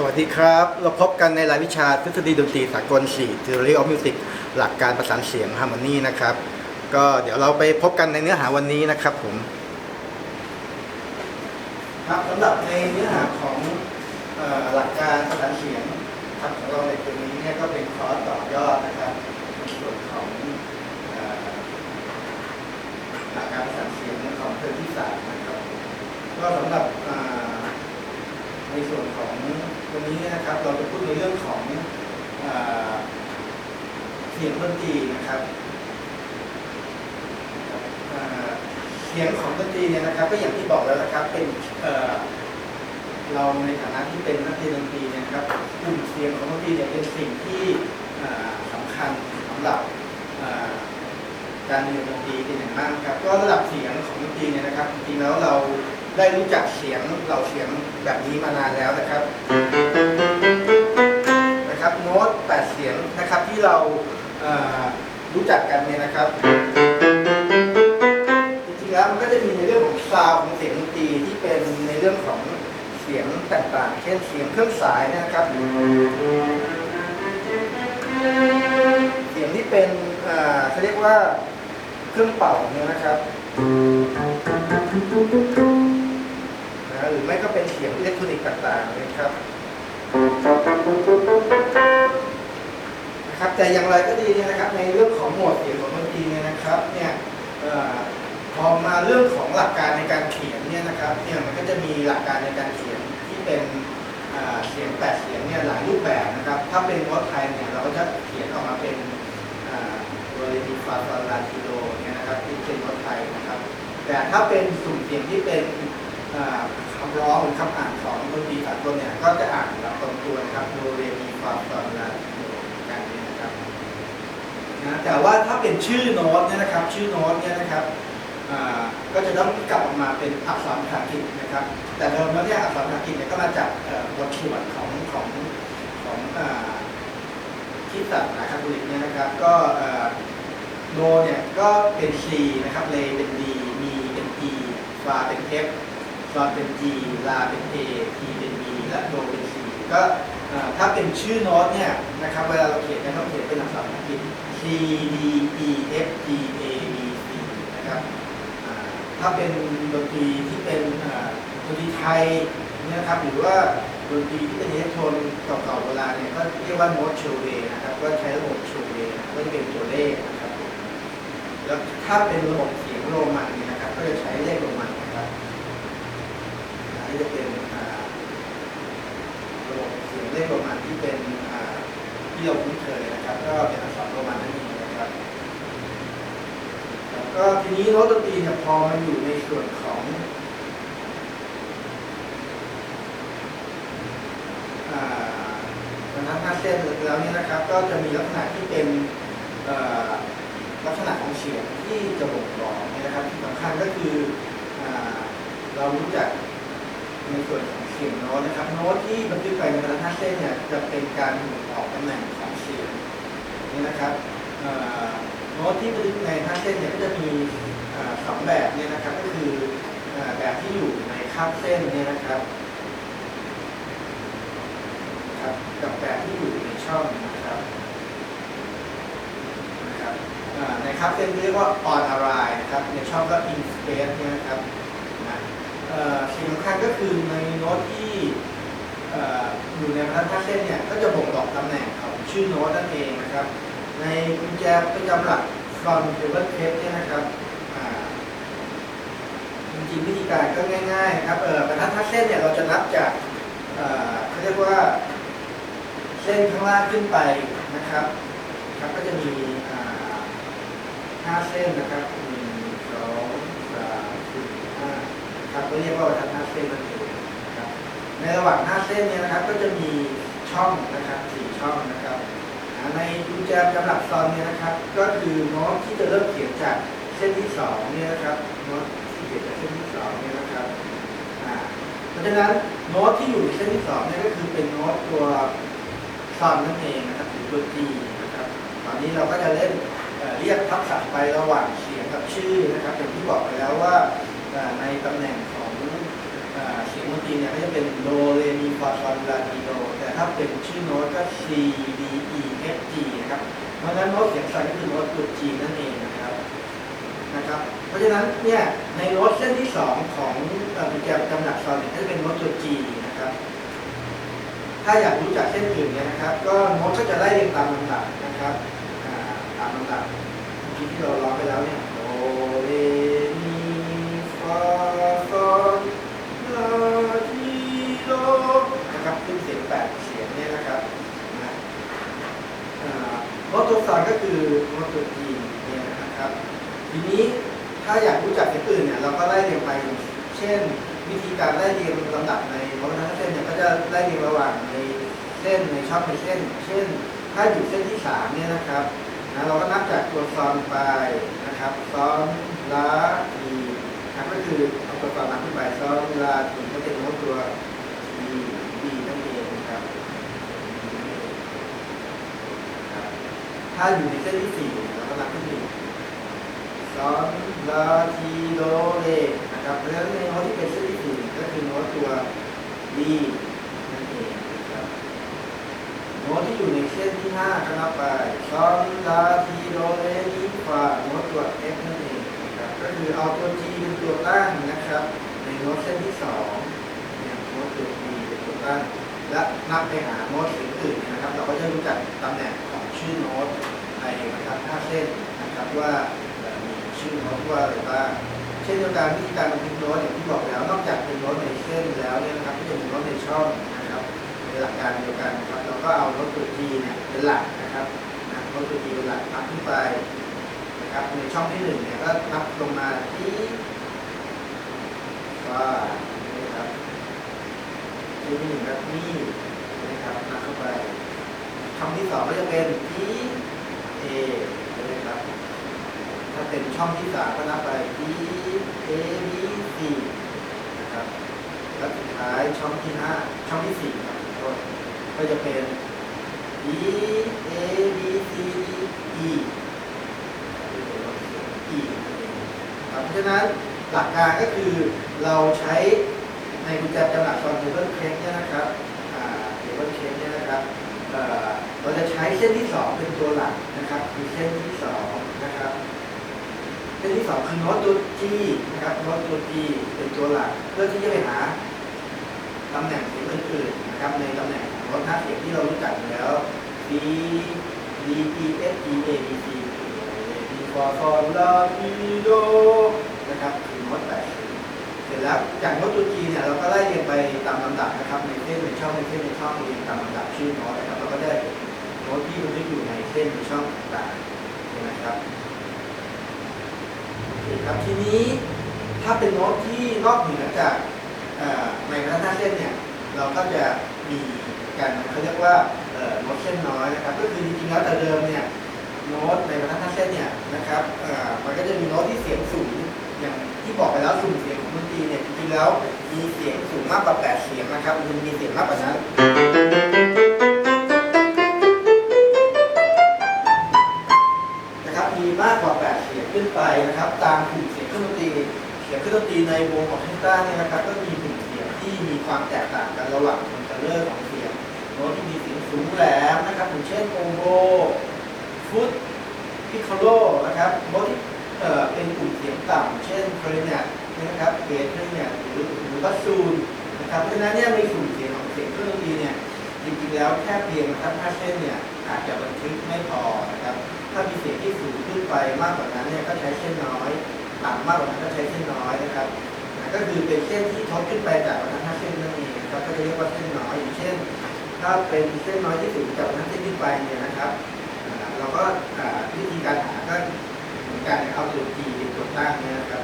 สวัสดีครับ เราพบกันในรายวิชาทฤษฎีดนตรีสากล 4 Theory of Music หลักการประสานเสียง Harmony นะครับ ก็เดี๋ยวเราไปพบกันในเนื้อหาวันนี้นะครับผม ครับสำหรับในเนื้อหาของอหลักการประสานเสียงครับของเราในตัวนี้เนี่ยก็เป็นคอร์สต่อยอดนะครับในส่วนของอหลักการประสานเสียงของเทอมที่สามนะครับ ก็สำหรับ ในส่วนของตรงนี้นะครับเราจะพูดในเรื่องของเสียงดนตรีนะครับเสียงของดนตรีเนี่ยนะครับ ก็อย่างที่บอกแล้วนะครับเป็นเเราในฐานะที่เป็นนักเรียนดนตรีนะครับกลุ่มเสียงของดนตรีเนี่ยเป็นสิ่งที่อ่าสำคัญสำหรับการเรียนดนตรีเป็นอย่างมากครับ ก็ระดับเสียงของดนตรีเนี่ยนะครับจริงๆแล้วเรา ได้รู้จักเสียงเหล่าเสียงแบบนี้มานานแล้วนะครับนะครับโน้ตแปดเสียงนะครับที่เราเอ่อรู้จักกันเนี่ยนะครับ จริงๆแล้วมันก็จะมีในเรื่องของซาวของเสียงดนตรีที่เป็นในเรื่องของเสียงต่างๆ เช่นเสียงเครื่องสายเนยนะครับ เสียงที่เป็นอ่อเขาเรียกว่าเครื่องเป่าเนี่ยนะครับ นะหรือไม่ก็เป็นเสียงอิเล็กทรอนิกส์ต่างๆนะครับนะครับแต่อย่างไรก็ดีเนี่ยนะครับ ในเรื่องของโหมดเสียงของดนตรีเนี่ยนะครับเนี่ยออพอมาเรื่องของหลักการในการเขียนเนี่ยนะครับเนี่ยมันก็จะมีหลักการในการเขียนที่เป็นเสียงแปดเสียงเนี่ยหลายรูปแบบนะครับ ถ้าเป็นโน้ตไทยเนี่ยเราก็จะเขียนออกมาเป็นโดเรมีฟาฟาลาทิโดเนี่ยนะครับที่เป็นโน้ตไทยนะครับ แต่ถ้าเป็นสุ่มเสียงที่เป็น คำร้องหรือคำอ่านของดนตรีสากลเนี่ยก็จะอ่านแบบตรงตัวนะครับโดเรมีฟาฟาลาทิโดกันนี่ยนะครับนะแต่ว่าถ้าเป็นชื่อโน้ตเนี่ยนะครับ ชื่อโน้ตเนี่ยนะครับก็จะต้องกลับออกมาเป็นอักษรภาษาอังกฤษนะครับ แต่เดิมแล้วเนี่ยอักษรภาษาอังกฤษเนี่ยก็มาจากบทสวดของของของคิดตัดนาคาทอลิกเนี่ยนะครับก็โดเนี่ยก็เป็น C นะครับเลเป็น D มีเป็น E ฟาเป็น F ซอนเป็น G ลาเป็น A T เป็น B และโดเป็น C ก็ถ้าเป็นชื่อโน้ตเนี่ยนะครับเวลาเราเขียนเนี่ยต้องเขียนเป็นอักษรภาอังกฤษ C D E F G A B C นะครับถ้าเป็นดนตรีที่เป็นดนตรีไทยเนะครับหรือว่าดนตรีที่เป็นเล็กโทนเก่าๆโบราณเนี่ยก็เรียกว่าโน้ตโชเวนะครับก็ใช้ระบบโชเวก็จะเป็นตัวเลขนะครับแล้วถ้าเป็นระบบเสียงโรมันเนี่ยนะครับก็จะใช้เลขโรมัน นะครับอันนี้จะเป็นระบบเสียงเลขโรมันที่เป็นที่เราคุ้นเคยนะครับ ก็เป็นอักษรโรมันนั่นเองนะครับแล้วก็ทีนี้โน้ตดนตรีเนี่ยพอมันอยู่ในส่วนของอ่าบรรทัดห้าเส้นแล้วเนี่ยนะครับ ก็จะมีลักษณะที่เป็นลักษณะของเสียงที่จะบ่งบอกเนี่ยนะครับที่สำคัญก็คือเรารู้จัก ในส่วนของเสียงโน้ตนะครับ โน้ตที่บันทึกไปในบรรทัดเส้นเนี่ยจะเป็นการบ่งบอกตำแหน่งของเสียงนี่นะครับโน้ตที่บันทึกในรรทัดเส้นเนี่ยก็จะมีสองแบบเนี่ยนะครับก็คืออแบบที่อยู่ในคาบเส้นเนี่ยนะครับครับกับแบบที่อยู่ในช่องนะครับนะครับในครับเส้นเรียกว่า on array นะครับในช่องก็ in space เนี่ยนะครับนะำคัญก็คือในโน้ตที่อยู่ในบรรทัดเส้นเนี่ยก็จะบ่งบอกตำแหน่งของชื่อโน้ตนั่นเองนะครับ ในกุญแจประจำหลัก from table case เนี่ยนะครับจริงๆวิธีการก็ง่ายๆนะครับบรรทัดเส้นเนี่ยเราจะนับจากเขาเรียกว่าเส้นข้างล่างขึ้นไปนะครับครับก็จะมีอ่าห้าเส้นนะครับหนึ่งสองสามสี่ห้าครับก็เรียกว่าบรรทัด เส้นนั่นเองนะครับในระหว่างหน้าเส้นเนี่ยนะครับ ก็จะมีช่องนะครับสี่ช่องนะครับในกุญแจจำหลักซอนเนี่ยนะครับ ก็คือโน้ตที่จะเริ่มเขียนจากเส้นที่สองเนี่ยนะครับโน้ตที่เขียนจากเส้นที่สองเนี่ยนะครับเพราะฉะนั้นโน้ตที่อยู่ในเส้นที่สองเนี่ยก็คือเป็นโน้ตตัวซอนนั่นเองนะครับหรือตัว G นะครับ ตอนนี้เราก็จะเล่นเรียกทับศัพท์ไประหว่างเสียงกับชื่อนะครับอย่างที่บอกไปแล้วว่าในตำแหน่งของ เสียงดนตรีรีเนี่ยก็จะเป็นโดเรมีฟาซอนลาทีโดแต่ถ้าเป็นชื่อโน้ตก็ C D E F G นะครับเพราะฉะนั้นโน้ตเสียงสั่นก็คือโน้ตตัว G นั่นเองนะครับนะครับเพราะฉะนั้นเนี่ยในโน้ตเส้นที่สองของเอ่อกุญแจประจำหลักซอนเนี่ยก็จะเป็นโน้ตตัว G นะครับถ้าอยากรู้จักเส้นอื่นเนี่ยนะครับ ก็โน้ตก็จะไล่เรียงตามลำดับนะครับตามลำดับที่เราร้องไปแล้วเนี่ยโดเรมีฟาซอนลาทีโดนะครับขึ้นเสียงแปดเสียงเนี่ยนะครับนะอ่าโน้ตตัวซ อนก็คือโน้ตตัว G เนี่ยนะครับ ทีนี้ถ้าอยากรู้จักเส้นอื่นเนี่ยเราก็ไล่เรียงไป เช่น วิธีการไล่เรียงลำดับในโน้ตทั้งเส้นเนี่ยก็จะไล่เรียงระหว่างในเส้นในช่องในเส้น เช่น ถ้าอยู่เส้นที่สามเนี่ยนะครับนะเราก็นับจากตัวซอนไปนะครับซอนลาทีนะครับก็คือเอาตัวซอนนับขึ้นไปซอนลาทีก็เป็นโน้ตัว E D นั่นเองนะครับครับ ถ้าอยู่ในเส้นที่สี่เราก็นับขึ้นอีกซอนลาทีโดเรนะครับเพราะฉะนั้นในโน้ตที่เป็นเส้นที่สี่ก็คือโน้ตตัว D นั่นเองนะครับโน้ตที่อยู่ในเส้นที่ห้าก็นับไปซอนลาทีโดเรมีฟาโน้ตตัว F นั่นเองนะครับก็คือเอาตัว G เป็นตัวตั้งนะครับ ในโน้ตเส้นที่สองเนี่ยโน้ตตัว D เป็นตัวตั้งและนับไปหาโน้ตอื่นเนี่ยนะครับ เราก็จะรู้จักตำแหน่ง ชื่อโน้ตในบรรทัดห้าเส้นนะครับว่ามีชื่อโน้ตว่าอะไรบ้างเช่นเดียวกันวิธีการบันทึกโน้ตอย่างที่บอกแล้ว นอกจากเป็นโน้ตในเส้นแล้วเนี่ยนะครับก็จะมีโน้ตในช่องนะครับในหลักการเดียวกันนะครับเราก็เอาโน้ตตัว G เนี่ยเป็นหลักนะครับนะโน้ตตัว G เป็นหลักนับขึ้นไปนะครับในช่องที่หนึ่งเนี่ยก็นับลงมาที่ว่านะครับที่ที่หนึ่งครับนี่นะครับนับเข้าไป ช่องที่สองก็จะเป็น T A นะครับ ถ้าเป็นช่องที่สามก็นับไป D A B C นะครับ แล้วสุดท้ายช่องที่ห้าช่องที่สี่ครับก็จะเป็น D A B C E E ครับเพราะฉะนั้นหลักการก็คือเราใช้ในกุญแจจำหลักซอนเทเบิลเคสเนี่ยนะครับเทเบิลเคสเนี่ยนะครับ เราจะใช้เส้นที่สองเป็นตัวหลักนะครับคือเส้นที่สองนะครับ เส้นที่สองคือโน้ตตัว G นะครับโน้ตตัว G เป็นตัวหลัก เพื่อที่จะไปหาตำแหน่งเสียงอื่นๆนะครับในตำแหน่งของโน้ตหน้าเสียงที่เรารู้จักอยู่แล้ว D D E F E A B C D for for la mi do นะครับคือโน้ตแปดเสร็จแล้วจากโน้ตตัว G เนี่ยเราก็ไล่เรียงไปตามลำดับนะครับในเส้นในช่องในเส้นในช่องเรียงตามลำดับชื่อโน้ตนะครับเราก็ได้ โน้ตที่มันจะอยู่ในเส้นในช่องต่างๆนะครับโอเคครับทีนี้ถ้าเป็นโน้ตที่นอกเหนือจากในบรรทัดหน้าเส้นเนี่ยเราก็จะมีการเขาเรียกว่าโน้ตเส้นน้อยนะครับก็คือจริงๆแล้วแต่เดิมเนี่ยโน้ตในบรรทัดเส้นเนี่ยนะครับมันก็จะมีโน้ตที่เสียงสูงอย่างที่บอกไปแล้วสุ่มเสียงของดนตรีเนี่ยจริงๆแล้วมีเสียงสูงมากกว่า8เสียงนะครับมันมีเสียงมากกว่านั้น นะครับตามกลุ่มเสียงเครื่องดนตรีเสียงเครื่องดนตรีในวงออร์เคสตราเนี่ยนะครับก็มีกลุ่มเสียงที่มีความแตกต่างกันระหว่างคอนเทนเนอร์ของเสียงโน้ตที่มีเสียงสูงแหลมนะครับอย่างเช่นโอโบฟุตพิคโคโลนะครับโน้ตที่เอ่อเป็นกลุ่มเสียงต่ำเช่นคลริเนตนะครับเบสคลริเนตหรือหรือบัสซูนนะครับเพราะฉะนั้นเนี่ยในกลุ่มเสียงของเสียงเครื่องดนตรีเนี่ยจริงๆแล้วแค่เพียงนะครับ5เส้นเนี่ยอาจจะบันทึกไม่พอนะครับถ้ามีเสียงที่สูง ไปมากกว่านั้นเนี่ยก็ใช้เส้นน้อยต่ำมากกว่านั้นก็ใช้เส้นน้อยนะครับก็คือเป็นเส้นที่ทดขึ้นไปจากบรรทัดห้าเส้นนั่นเองครับก็จะเรียกว่าเส้นน้อยอย่างเช่น ถ้าเป็นเส้นน้อยที่สูงจากบรรทัดเส้นขึ้นไปเนี่ยนะครับเราก็วิธีการหาก็เหมือนกันเอาตัว G เป็นตัวตั้งเนี่ยนะครับ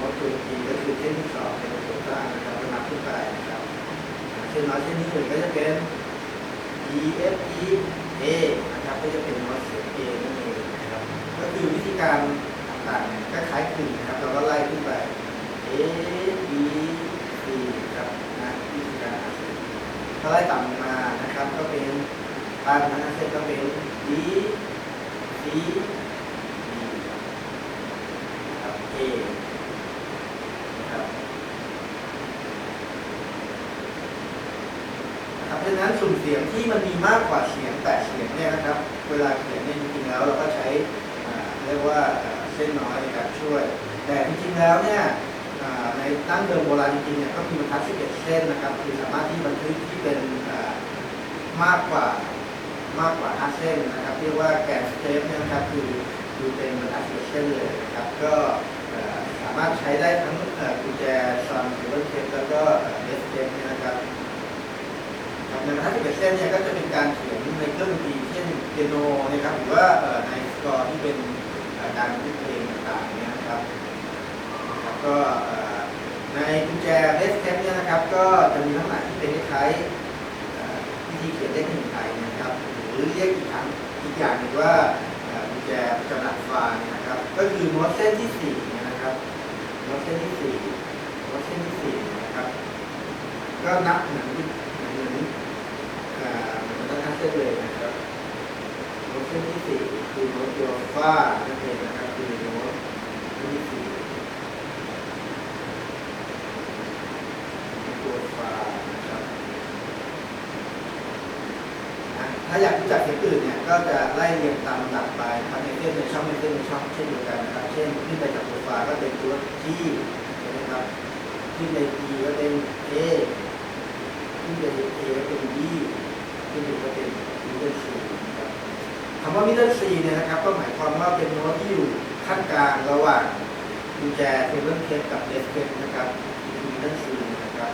มดตัว G ก็คือเส้นที่สองเป็นตัวตั้งนะครับก็นับขึ้นไปนะครับเส้นน้อยเส้นที่หนึ่งก็จะเป็น E F E A นะครับก็จะเป็นน้ตเสียง A นั่นเอง็คือวิธีการต่างๆเนี่ยก็คล้ายคลึงนะครับเราก็ไล่ขึ้นไป A B C ครับนะวิธีการหาเสียงถ้าไล่ต่ำลงมานะครับ ก็เป็นปลายบรรทัดเส้นก็เป็น D C D ครับ A นะครับนะครับเพราะฉะนั้นสุ่มเสียงที่มันมีมากกว่าเสียงแปดเสียงเนี่ยนะครับ เวลา ยกว่าเส้นน้อยในการช่วย แต่จริงๆแล้วเนี่ยในตั้งเดิมโบราณจริงๆเนี่ยก็มีบรรทัด11 เส้นนะครับคือสามารถที่บันทึกที่เป็นมากกว่ามากกว่า5เส้นนะครับ เรียกว่าแกนสเตปเนี่ยนะครับคือคือเป็นบรรทัด11เส้นเลยนะครับก็สามารถใช้ได้ทั้งกุญแจซัมเคเบิลเทปแล้วก็เดสเทปเนี่ยนะครับครับในบรรทัด11เส้นเนี่ยก็จะเป็นการเขียนในเครื่องดนตรีเช่นเปียโนนะครับหรือว่าในสกอร์ที่เป็น การทึกเพลงต่างๆเนี่ยนะครับนะครับก็ในกุญแจเดสเทปเนี่ยนะครับ ก็จะมีลักษณะที่เป็นคล้ายวิธีเขียนเลขหนึ่งไทยนะครับ หรือเรียกอีกครั้งอีกอย่างหนึ่งว่ากุญแจจำหลักฟ้าเนี่ยนะครับ ก็คือโน้ตเส้นที่สี่นะครับโน้ตเส้นที่สี่โน้ตเส้นที่สี่นะครับ ก็นับเหมือนเหมือนอ่าเหมือนนักเส้นเลยนะครับ เส้นที่สี่คือโน้ตตัวฟ้านั่นเองนะครับคือโน้ตเส้นที่สี่ตัวฟ้านะครับถ้าอยากรู้จักเสียงอื่นเนี่ยก็จะไล่เรียงตามลำดับไปครับในเส้นในช่องในเส้นในช่องเช่นเดียวกันนะครับ เช่นขึ้นไปจากตัวฟ้าก็เป็นตัวที่นะครับขึ้นใน D ก็เป็น A ขึ้นไป A ก็เป็น B ขึ้นไปก็เป็น middle C นะ คำว่า middle C เนี่ยนะครับก็หมายความว่าเป็นโน้ตที่อยู่ขั้นกลางระหว่างกุญแจเทเบิลเคสกับเลสเคสนะครับคือ middle C นะครับ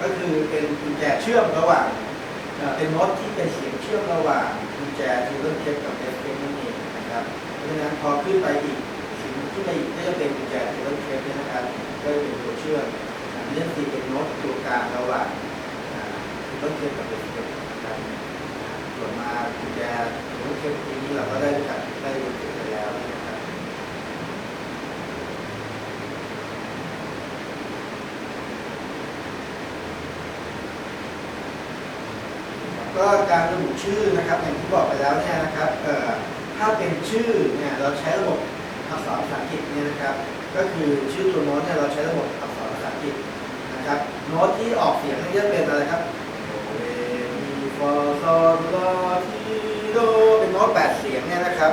ก็คือเป็นกุญแจเชื่อมระหว่างเป็นโน้ตที่เป็นเสียงเชื่อมระหว่างกุญแจเทเบิลเคสกับเลสเคสนั่นเองนะครับเพราะฉะนั้นพอขึ้นไปอีกสิ่งขึ้นไปอีกก็จะเป็นกุญแจเทเบิลเคสเนี่ยนะครับก็จะเป็นตัวเชื่อมอันนี้คือเป็นโน้ตตัวกลางระหว่างเทเบิลเคสกับเลสเคสน ส่วนมากุญแจเทเบิลเคสทีนี้เราก็ได้รู้จักได้รู้จักไปแล้วนะครับก็การระบุชื่อนะครับอย่างที่บอกไปแล้วเนี่ยนะครับเอ่อถ้าเป็นชื่อเนี่ยเราใช้ระบบอักษรภาษาอังกฤษเนี่ยนะครับ ก็คือชื่อตัวโน้ตเนี่ยเราใช้ระบบอักษรภาษาอังกฤษนะครับโน้ตที่ออกเสียงเนี่ยจะเป็นอะไรครับ ฟอซอลลาทีโดเป็นโน้ตแปดเสียงเนี่ยนะครับ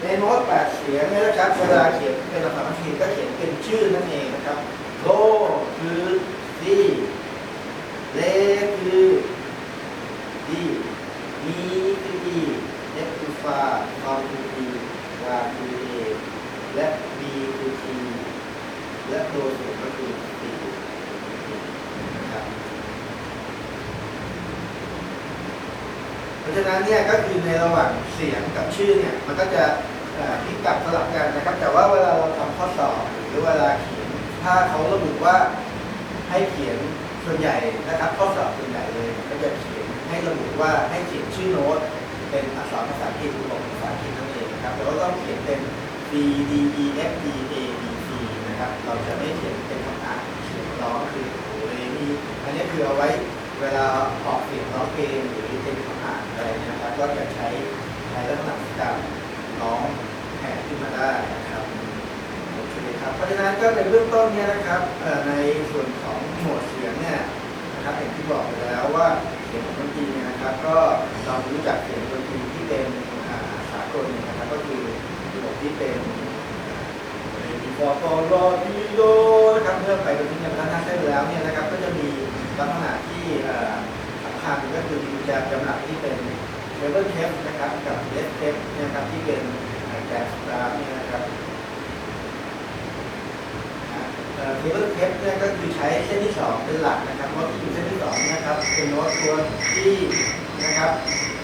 ในโน้ตแปดเสียงเนี่ยนะครับเวลาเขียนเป็นภาษาอังกฤษก็เขียนเป็นชื่อนั่นเองนะครับโดคือดีเลคือดีมีคือดีเอฟคือฟาฟาคือดีวาคือเอและ และตัวเสียงก็คือตีนะครับเพราะฉะนั้นเนี่ยก็คือในระหว่างเสียงกับชื่อเนี่ยมันก็จะเอ่อพลิกกลับสลับกันนะครับ แต่ว่าเวลาเราทำข้อสอบหรือเวลาเขียนถ้าเขาระบุว่าให้เขียนส่วนใหญ่นะครับ ข้อสอบส่วนใหญ่เลยก็จะเขียนให้ระบุว่าให้เขียนชื่อโน้ตเป็นอักษรภาษาอังกฤษหรือภาษาอังกฤษนั่นเองนะครับแต่ว่าต้องเขียนเป็น B D E F D นะครับ เราจะไม่เขียนเป็นคำอ่านเขียนร้องคือโอเรมีอันนี้คือเอาไว้เวลาออกเสียงร้องเพลงหรือเป็นคำอ่านอะไรเนี่ยนะครับ ก็จะใช้ใช้ลักษณะของการร้องแผ่ขึ้นมาได้นะครับโอเคครับ เพราะฉะนั้นก็ในเบื้องต้นเนี่ยนะครับในส่วนของหมวดเสียงเนี่ยนะครับอย่างที่บอกไปแล้วว่าเสียงของดนตรีเนี่ยนะครับ ก็เรารู้จักเสียงดนตรีที่เป็นอ่าสากลเนี่ยนะครับ ก็คือระบบที่เป็น เรดิฟอร์ฟอร์รอดีโดนะครับเมื่อไปเป็นที่ในพัฒนาได้แล้วเนี่ยนะครับก็จะมีลักษณะที่อ่อสำคัญก็คือกุญแจจำหน่ายที่เป็นเลเวลเทปนะครับกับเลสเทปนะครับที่เป็นแกนสตาร์เนี่ยนะครับเคเบิลเทปเนี่ยก็คือใช้เส้นที่สองเป็นหลักนะครับโน้ตที่อยู่เส้นที่สองนะครับเป็นโน้ตตัวที่นะครับ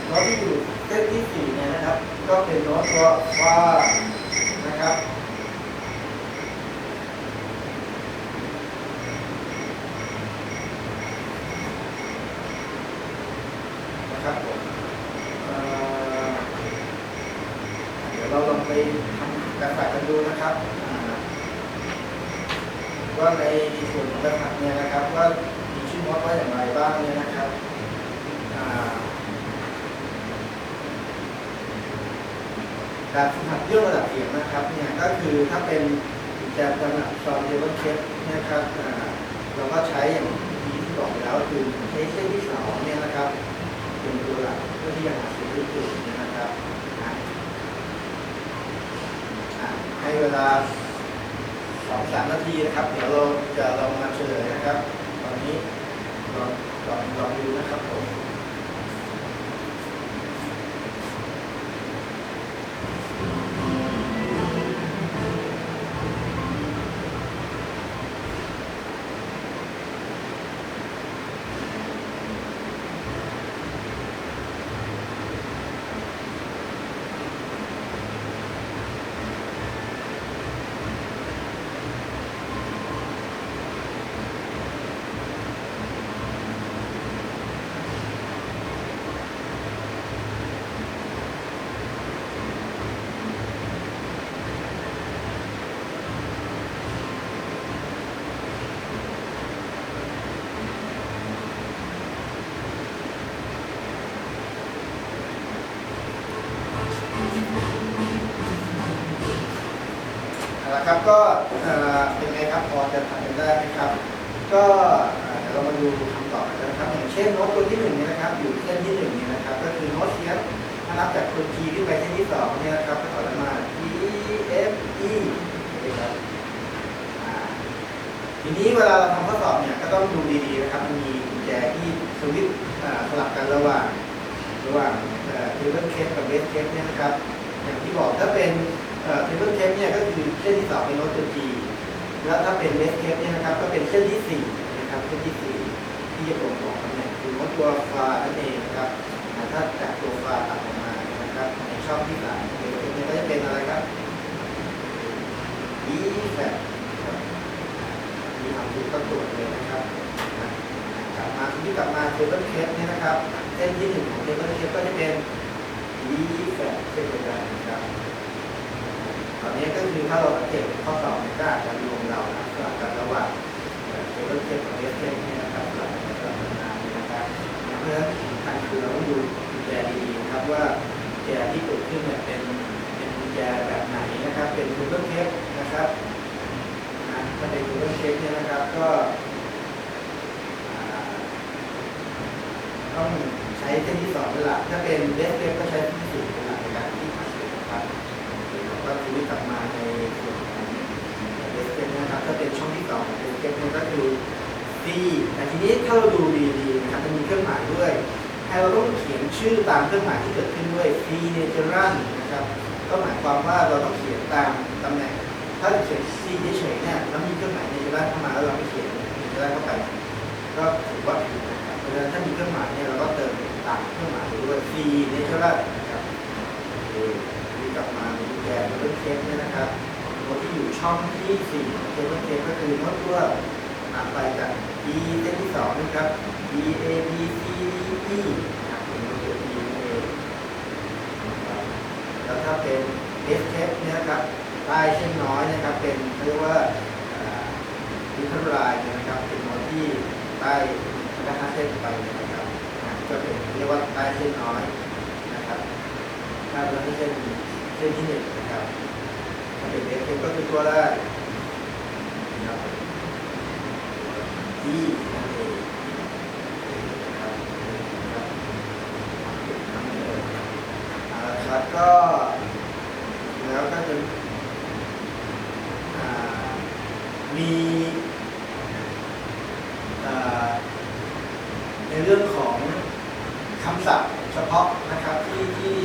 โน้ตที่อยู่เส้นที่สี่เนี่ยนะครับ ก็เป็นโน้ตตัวฟานะครับผมเอ่อเดี๋ยวเราลองไปทำการฝึกกันดูนะครับอ่าว่าในส่วนของการฝึกเนี่ยนะครับว่ามีชื่อมอดว่าอย่างไรบ้างเนี่ยนะครับอ่าการฝึกหัดเรื่องระดับเสียงนะครับเนี่ยก็คือถ้าเป็น จะจำหนักซอนเทเบิลเคสนะครับอ่าเราก็ใช้อย่างที่บอกไปแล้วคือใช้เส้นที่สองเนี่ยนะครับเป็นตัวหลักเพื่อ ที่จะหาสิ่งที่ถูกเนี่ยนะครับให้เวลาสองสามนาทีนะครับ เดี๋ยวเราจะลองมาเฉลยนะครับ ตอนนี้ลองลองลองดูนะครับผม ครับก็เป็นไงครับพอจะทำกันได้ไหมครับ ก็เดี๋ยวเรามาดูคำตอบกันนะครับ อย่างเช่นโน้ตตัวที่หนึ่งนี่นะครับ อยู่เส้นที่หนึ่งนี่นะครับ ก็คือโน้ตเสียงถ้านับจากตัว G ขึ้นไปเส้นที่สองเนี่ยนะครับก็ต่อมา E F E นะครับทีนี้เวลาเราทำข้อสอบเนี่ยก็ต้องดูดีๆนะครับมีกุญแจที่สวิตช์สลับกันระหว่างระหว่างเทเบิลเคสกับเบสเคสเนี่ยนะครับ อย่างที่บอกถ้าเป็น เทเบิลเคสเนี่ยก็คือเส้นที่สองเป็นโน้ตตัว G แล้วถ้าเป็นเบสเคสเนี่ยนะครับก็เป็นเส้นที่สี่นะครับเส้นที่สี่ที่จะบ่งบอกตำแหน่งคือโน้ตตัวฟานั่นเองนะครับอ่าถ้าจากตัวฟาตัดออกมานะครับในช่องที่สามเบสเคสเนี่ยก็จะเป็นอะไรครับ E แฟลครับมีทำถูกต้องตรวจเลยนะครับกลับมาทีนี้กลับมาเทเบิลเคสเนี่ยนะครับเส้นที่หนึ่งของเทเบิลเคสก็จะเป็น E แฟลเช่นเดียวกันนะครับ ตอนนี้ก็คือถ้าเราสังเกตข้อสอบก็อาจจะรวมเรานะสลับกันระหว่างเทเบิลเคสกับเบสเคสเนี่นะครับสลับกันสลับกันมานนะครับเพราะฉะนั้นสำคัญคือเราต้องดูแกดีๆนะครับว่าแกที่เกิดขึ้นเนี่ย ชื่อตามเครื่องหมายที่เกิดขึ้นด้วย C natural นะครับก็หมายความว่าเราต้องเขียนตามตำแหน่ง ถ้าเขียน C เฉยๆเนี่ยแล้วมีเครื่องหมาย natural เข้ามาแล้วเราไม่เขียน natural เข้าไปก็ถือว่าผิดนะครับเพราะฉะนั้นถ้ามีเครื่องหมายเนี่ยเราก็เติมตามเครื่องหมายด้วย C natural นะครับที่กลับมาในแกนเรื่องเคสเนี่ยนะครับตัวที่อยู่ช่องที่สี่ของเคสเรื่องเคสก็คือโน้ตตัวนับไปจาก E เส้นที่สองนะครับ E A B C D E นะครับเป็นโน้ตตัว E นั่นเองนะครับ แล้วถ้าเป็นเคสเนี่ยนะครับใต้เส้นน้อยนะครับเป็นเรียกว่าดิทัลไลน์นะครับเป็นโน้ตที่ใต้กระทะเส้นไปนะครับนะก็เป็นเรียกว่าใต้เส้นน้อยนะครับถ้าเราที่เส้นเส้นที่หนึ่งนะครับถ้าเป็นเอฟก็คือตัวแรกนะครับดีนั่นเองนะครับนะครับเอาละครับก็ แล้วก็จะมีในเรื่องของคำศัพท์เฉพาะนะครับที่ที่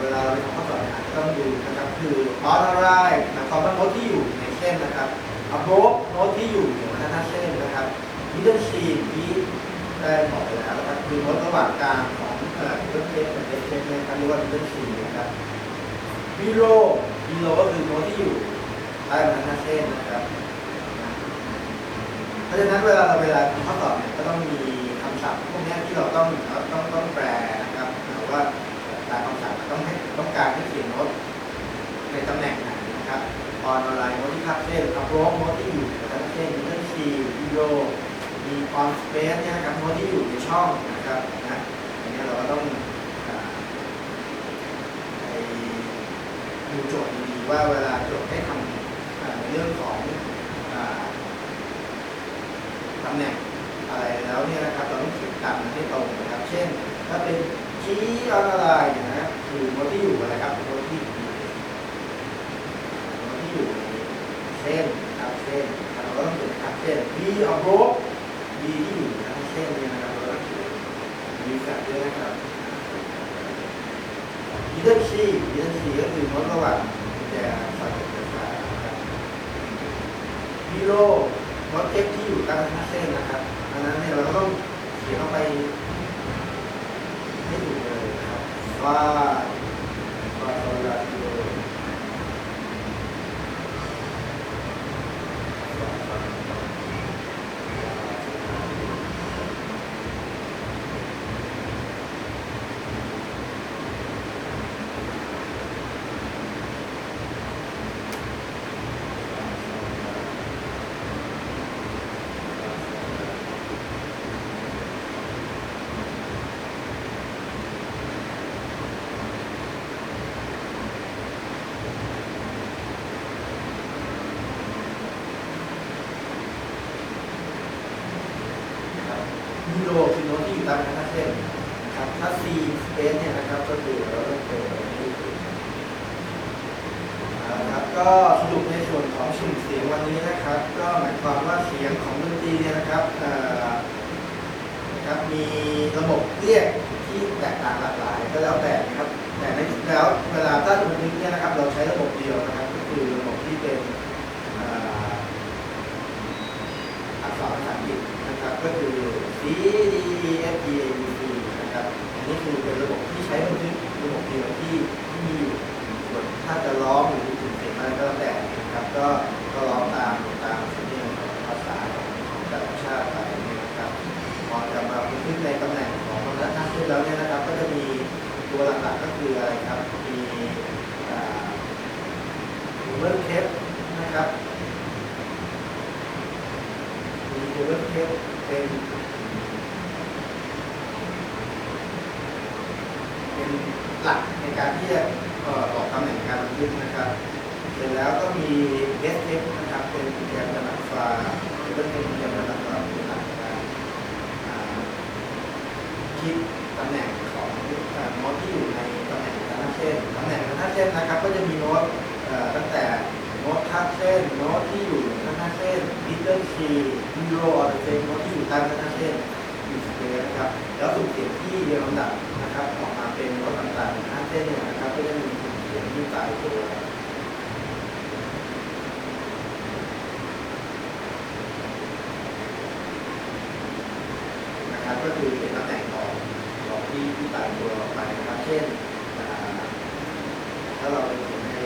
เวลาเราไปทำข้อสอบเนี่ยอาจจะต้องดูนะครับคือ on arrive หมายความว่าโน้ตที่อยู่ในเส้นนะครับ above โน้ตที่อยู่ในหน้าเส้นนะครับ middle C ที่ได้บอกไปแล้วนะครับคือโน้ตระหว่างกลางของเอ่อ middle C กับ left C เนี่ยนะครับเรียกว่า middle C นะครับ below below ก็คือโน้ตที่อยู่ใต้บรรทัดเส้นนะครับ เพราะฉะนั้นเวลาเราเวลาทำข้อสอบเนี่ยก็ต้องมีคำศัพท์พวกนี้ที่เราต้องต้องต้องแปลนะครับหรือว่าตามคำศัพท์ต้องให้ต้องการให้เขียนโน้ตในตำแหน่งไหนนะครับออนไลน์โน้ตที่คับเส้นอัพโรโน้ตที่อยู่ในคับเส้นมิเตอร์ชีวิดีโอมีออนสเปซเนี่ยนะครับโน้ตที่อยู่ในช่องนะครับนะอันนี้เราก็ต้องอ่าไป ดูโจทย์ดีๆว่าเวลาโจทย์ให้ทำในเรื่องของอตำแหน่งอะไรแล้วเนี่ยนะครับเราต้องเขียนตามนั้นให้ตรงนะครับ เช่น ถ้าเป็นชี้อะไรเนี่ยนะคือโมที่อยู่นะครับโมที่อยู่โมที่อยู่เส้นครับเส้นเราต้องเขียนครับเช่น B of b o B ที่อยู่นะครับเส้นเนี่ยนะครับเราต้องเขียน B กับด้วยนะครับ เดอร์ชีอีเดอร์ชีก็คือมดระหว่างกุญแจสายไฟฟ้านะครับฮีโร่มดเอฟที่อยู่กลางหน้าเส้นนะครับอันนั้นเนี่ยเราก็ต้องเขียนเข้าไปให้ถูกเลยนะครับว่าโซลาร์โลนะครับฮีโร่คือโน้ตที่อยู่ตามหน้า เส้นะครับถ้า C space เนี่ยนะครับก็คือเราต้องเจอที่ถูกเอาละครับก็สรุปในส่วนของสุ่มเสียงวันนี้นะครับ ก็หมายความว่าเสียงของดนตรีเนี่ยนะครับนะครับมีระบบเรียกที่แตกต่างหลากหลายก็แล้วแต่นะครับ แต่ในที่สุดแล้วเวลาถ้าบันทึกเนี่ยนะครับ เราใช้ระบบเดียวนะครับ ก็คือระบบที่เป็นเอ่ออักษรภาษาอังกฤษนะครับ ก็คือ C D E F G A B C นะครับอันนี้คือเป็นระบบที่ใช้บันทึกระบบเดียวที่ที่มีอยู่ ส่วน ถ้าจะร้องหรือถึงเสียงอะไรก็แล้วแต่นะครับก็ก็ร้องตามตามสำเนียงของภาษาของแต่ละชาติไปนะครับพอจะมาบันทึกในตำแหน่งของบรรทัดหน้าขึ้นแล้วเนี่ยนะครับ ก็จะมีตัวหลักๆก็คืออะไรครับ มีเบิร์เคปนะครับมีเบิร์เคปเป็น เป็นหลักในการที่จะเอ่อบอกตำแหน่งการบันทึกนะครับ เสร็จแล้วก็มีเบสเทปนะครับ เป็นกุญแจระดับฟ้าหรือว่าเป็นกุญแจระดับฟ้าเป็นหลักในการอ่าคิดตำแหน่งของอ่าโน้ตที่อยู่ในตำแหน่งการทับเส้นตำแหน่งการทับเส้นนะครับ ก็จะมีโน้ตเอ่อตั้งแต่โน้ตทับเที่อยู่ข้างหน้าเส้นดิจิตอลคียูโรออเดนโน้ตที่อยู่ใต้ข้างหน้าเส้นอยู่สเปรย์นะครับ แล้วสุ่มเสียงที่เรียงลำดับนะครับออกมาเป็นโน้ตต่างๆห้าเส้นเนี่ยนะครับก็จะมีสุ่มเสียงที่ตายตัวนะครับก็คือเป็นตำแหน่งของของที่ที่ตายตัวออกไปนะครับเช่นอ่าถ้าเราไปเขียนใน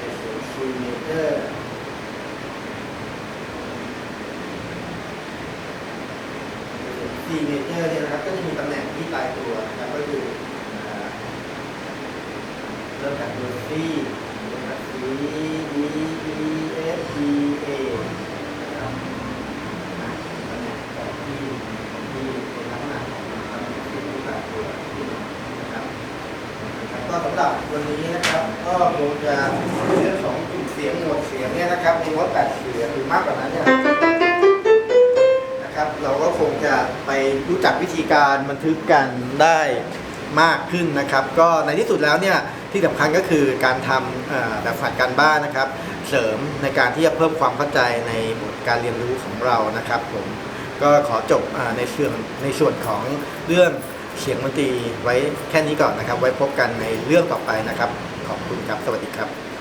ในเสียง C major C major เนี่ยนะครับ ก็จะมี ตำแหน่งที่ตายตัวนะครับก็คือเริ่มจากตัว C นะครับ C D E F G A นะครับอ่าตำแหน่งของที่ที่เป็นลักษณะของตำแหน่งที่ตายตัวนะครับนะครับก็สำหรับวันนี้นะครับก็คงจะเรื่องของกลุ่มเสียงหมวดเสียงเนี่ยนะครับมีว่าแปดเสียงหรือมากกว่านั้น งจะไปรู้จักวิธีการบันทึกกันได้มากขึ้นนะครับ ก็ในที่สุดแล้วเนี่ยที่สำคัญก็คือการทำแบบฝึกการบ้านนะครับ เสริมในการที่จะเพิ่มความเข้าใจในบทการเรียนรู้ของเรานะครับผมก็ขอจบในส่วนในส่วนของเรื่องเสียงดนตรีไว้แค่นี้ก่อนนะครับ ไว้พบกันในเรื่องต่อไปนะครับ ขอบคุณครับ สวัสดีครับ